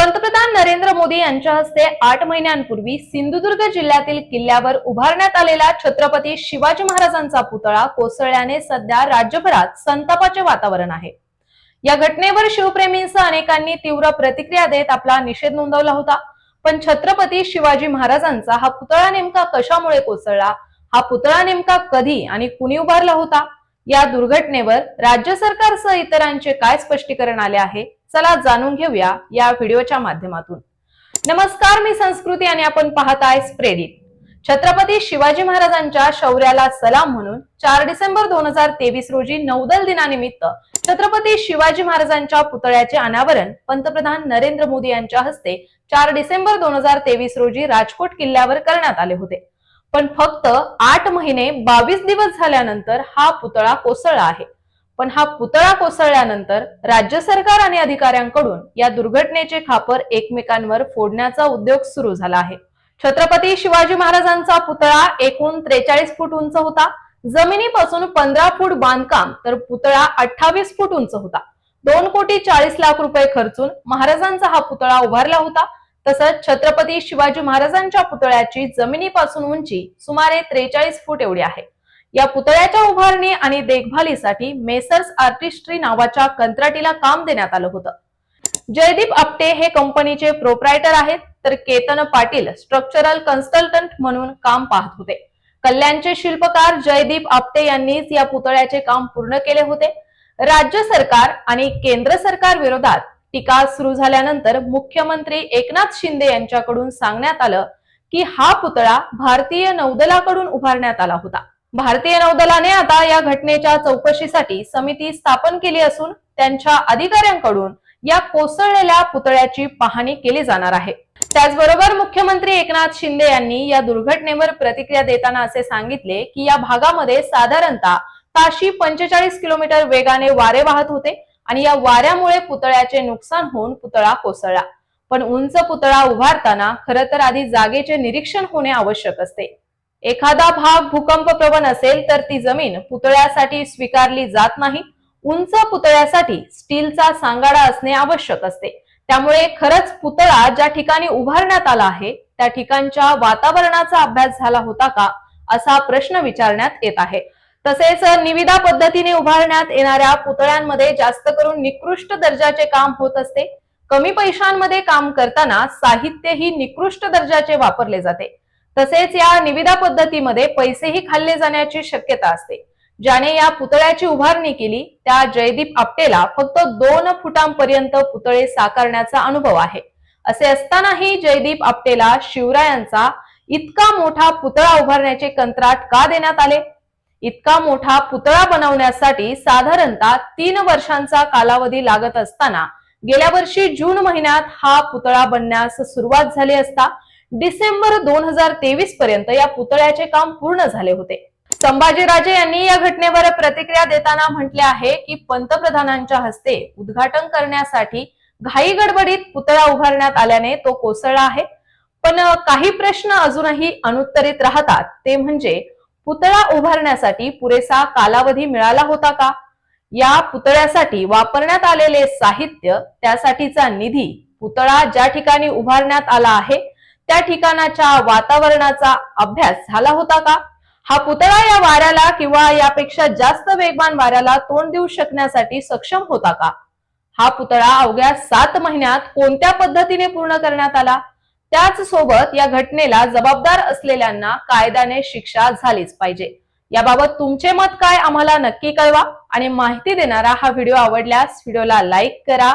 पंतप्रधान नरेंद्र मोदी यांच्या हस्ते आठ महिन्यांपूर्वी सिंधुदुर्ग जिल्ह्यातील किल्ल्यावर उभारण्यात आलेला छत्रपती शिवाजी महाराजांचा पुतळा कोसळल्याने सध्या राज्यभरात संतापाचे वातावरण आहे. या घटनेवर शिवप्रेमींसह अनेकांनी तीव्र प्रतिक्रिया देत आपला निषेध नोंदवला होता. पण छत्रपती शिवाजी महाराजांचा हा पुतळा नेमका कशामुळे कोसळला? हा पुतळा नेमका कधी आणि कुणी उभारला होता? या दुर्घटनेवर राज्य सरकारसह इतरांचे काय स्पष्टीकरण आले आहे? चला जाणून घेऊया या व्हिडिओच्या माध्यमातून. नमस्कार मी संस्कृती आणि आपण पाहताय स्प्रेडिट छत्रपती शिवाजी महाराजांच्या शौर्याला सलाम म्हणून चार डिसेंबर दोन हजार तेवीस रोजी नौदल दिनानिमित्त छत्रपती शिवाजी महाराजांच्या पुतळ्याचे अनावरण पंतप्रधान नरेंद्र मोदी यांच्या हस्ते चार डिसेंबर दोन हजार तेवीस रोजी राजकोट किल्ल्यावर करण्यात आले होते. पण फक्त आठ महिने बावीस दिवस झाल्यानंतर हा पुतळा कोसळला आहे. पण हा पुतळा कोसळल्यानंतर राज्य सरकार आणि अधिकाऱ्यांकडून या दुर्घटनेचे खापर एकमेकांवर फोडण्याचा उद्योग सुरू झाला आहे. छत्रपती शिवाजी महाराजांचा पुतळा एकूण त्रेचाळीस फूट उंच होता. जमिनीपासून पंधरा फूट बांधकाम तर पुतळा अठ्ठावीस फूट उंच होता. दोन कोटी चाळीस लाख रुपये खर्चून महाराजांचा हा पुतळा उभारला होता. तसंच छत्रपती शिवाजी महाराजांच्या पुतळ्याची जमिनीपासून उंची सुमारे त्रेचाळीस फूट एवढी आहे. या पुतळ्याच्या उभारणी आणि देखभालीसाठी मेसर्स आर्टिस्ट्री नावाच्या कंत्राटीला काम देण्यात आलं होतं. जयदीप आपटे हे कंपनीचे प्रोप्रायटर आहेत तर केतन पाटील स्ट्रक्चरल कन्सल्टंट म्हणून काम पाहत होते. कल्याणचे शिल्पकार जयदीप आपटे यांनीच या पुतळ्याचे काम पूर्ण केले होते. राज्य सरकार आणि केंद्र सरकार विरोधात टीका सुरू झाल्यानंतर मुख्यमंत्री एकनाथ शिंदे यांच्याकडून सांगण्यात आलं की हा पुतळा भारतीय नौदलाकडून उभारण्यात आला होता. भारतीय नौदलाने आता या घटनेच्या चौकशीसाठी समिती स्थापन केली असून त्यांच्या अधिकाऱ्यांकडून या कोसळलेल्या पुतळ्याची पाहणी केली जाणार आहे. त्याचबरोबर मुख्यमंत्री एकनाथ शिंदे यांनी या दुर्घटनेवर प्रतिक्रिया देताना असे सांगितले की या भागामध्ये साधारणतः ताशी पंचेचाळीस किलोमीटर वेगाने वारे वाहत होते आणि या वाऱ्यामुळे पुतळ्याचे नुकसान होऊन पुतळा कोसळला. पण उंच पुतळा उभारताना खरं तर आधी जागेचे निरीक्षण होणे आवश्यक असते. एखादा भाग भूकंप प्रवण असेल तर ती जमीन पुतळ्यासाठी स्वीकारली जात नाही. उंच पुतळ्यासाठी स्टीलचा सांगाडा असणे आवश्यक असते. त्यामुळे खरंच पुतळा ज्या ठिकाणी उभारण्यात आला आहे त्या ठिकाणच्या वातावरणाचा अभ्यास झाला होता का असा प्रश्न विचारण्यात येत आहे. तसेच निविदा पद्धतीने उभारण्यात येणाऱ्या पुतळ्यांमध्ये जास्त करून निकृष्ट दर्जाचे काम होत असते. कमी पैशांमध्ये काम करताना साहित्यही निकृष्ट दर्जाचे वापरले जाते. तसेच या निविदा पद्धतीमध्ये पैसेही खाल्ले जाण्याची शक्यता असते. ज्याने या पुतळ्याची उभारणी केली त्या जयदीप आपटेला फक्त दोन फुटांपर्यंत पुतळे साकारण्याचा अनुभव आहे. असे असतानाही जयदीप आपटेला शिवरायांचा इतका मोठा पुतळा उभारण्याचे कंत्राट का देण्यात आले? इतका मोठा पुतळा बनवण्यासाठी साधारणतः तीन वर्षांचा कालावधी लागत असताना गेल्या वर्षी जून महिन्यात हा पुतळा बनण्यास सुरुवात झाली असता डिसेंबर दोन हजार तेवीस पर्यंत या पुतळ्याचे काम पूर्ण झाले होते. संभाजीराजे यांनी या घटनेवर प्रतिक्रिया देताना म्हटले आहे की पंतप्रधानांच्या हस्ते उद्घाटन करण्यासाठी घाई गडबडीत पुतळा उभारण्यात आल्याने तो कोसळला आहे. पण काही प्रश्न अजूनही अनुत्तरित राहतात. ते म्हणजे पुतळा उभारण्यासाठी पुरेसा कालावधी मिळाला होता का? या पुतळ्यासाठी वापरण्यात आलेले साहित्य त्यासाठीचा निधी पुतळा ज्या ठिकाणी उभारण्यात आला आहे त्या ठिकाणाच्या वातावरणाचा अभ्यास झाला होता का? हा पुतळा या वाऱ्याला किंवा यापेक्षा जास्त वेगवान वाऱ्याला तोंड देऊ शकण्यासाठी सक्षम होता का? हा पुतळा अवघ्या सात महिन्यात कोणत्या पद्धतीने पूर्ण करण्यात आला? त्याच सोबत या घटनेला जबाबदार असलेल्यांना कायद्याने शिक्षा झालीच पाहिजे. याबाबत तुमचे मत काय? आम्हाला नक्की कळवा. आणि माहिती देणारा हा व्हिडिओ आवडल्यास व्हिडिओला लाईक करा.